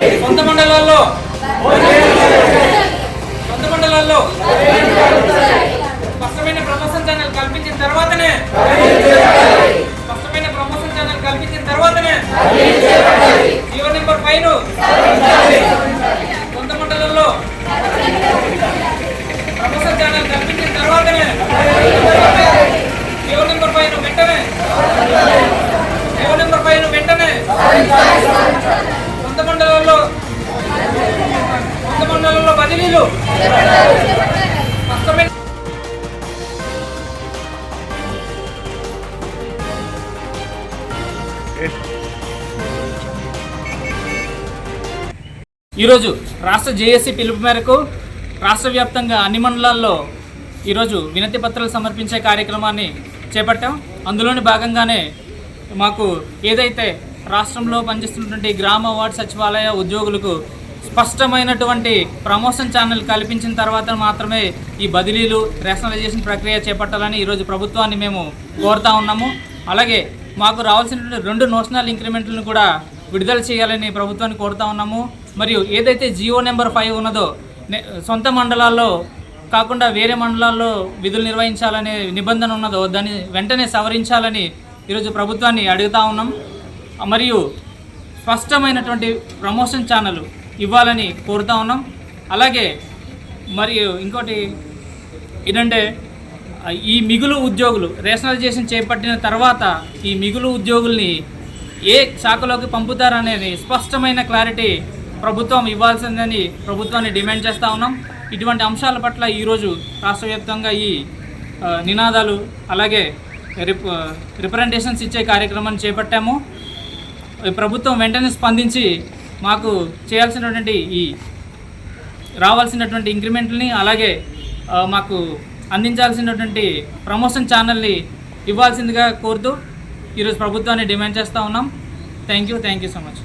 సొంత మండలాల్లో. సొంత మండలాల్లో. స్పష్టమైన ప్రమోషన్ ఛానల్ కల్పించిన తర్వాతనే. స్పష్టమైన ప్రమోషన్ ఛానల్ కల్పించిన తర్వాతనే. జీవో నెంబర్ ఫైవ్ ఈరోజు రాష్ట్ర జేఏసీ పిలుపు మేరకు రాష్ట్ర వ్యాప్తంగా అన్ని మండలాల్లో ఈరోజు వినతి పత్రాలు సమర్పించే కార్యక్రమాన్ని చేపట్టాం. అందులోని భాగంగానే మాకు ఏదైతే రాష్ట్రంలో పనిచేస్తున్నటువంటి గ్రామ వార్డు సచివాలయ ఉద్యోగులకు స్పష్టమైనటువంటి ప్రమోషన్ ఛానల్ కల్పించిన తర్వాత మాత్రమే ఈ బదిలీలు రేషనలైజేషన్ ప్రక్రియ చేపట్టాలని ఈరోజు ప్రభుత్వాన్ని మేము కోరుతా ఉన్నాము. అలాగే మాకు రావాల్సినటువంటి రెండు నోషనల్ ఇంక్రిమెంట్లను కూడా విడుదల చేయాలని ప్రభుత్వాన్ని కోరుతా ఉన్నాము. మరియు ఏదైతే జియో నెంబర్ ఫైవ్ ఉన్నదో సొంత మండలాల్లో కాకుండా వేరే మండలాల్లో విధులు నిర్వహించాలనే నిబంధన ఉన్నదో దాన్ని వెంటనే సవరించాలని ఈరోజు ప్రభుత్వాన్ని అడుగుతా ఉన్నాం. మరియు స్పష్టమైనటువంటి ప్రమోషన్ ఛానల్ ఇవ్వాలని కోరుతా ఉన్నాం. అలాగే మరియు ఇంకోటి ఏంటంటే ఈ మిగులు ఉద్యోగులు రేషనలైజేషన్ చేపట్టిన తర్వాత ఈ మిగులు ఉద్యోగుల్ని ఏ శాఖలోకి పంపుతారనేది స్పష్టమైన క్లారిటీ ప్రభుత్వం ఇవ్వాల్సిందని ప్రభుత్వాన్ని డిమాండ్ చేస్తూ ఉన్నాం. ఇటువంటి అంశాల పట్ల ఈరోజు రాష్ట్ర వ్యాప్తంగా ఈ నినాదాలు అలాగే రిప్ రిప్రజెంటేషన్స్ ఇచ్చే కార్యక్రమాన్ని చేపట్టాము. ప్రభుత్వం వెంటనే స్పందించి మాకు చేయాల్సినటువంటి ఈ రావాల్సినటువంటి ఇంక్రిమెంట్ని అలాగే మాకు అందించాల్సినటువంటి ప్రమోషన్ ఛానల్ని ఇవ్వాల్సిందిగా కోరుతూ ఈరోజు ప్రభుత్వాన్ని డిమాండ్ చేస్తూ ఉన్నాం. Thank you thank you so much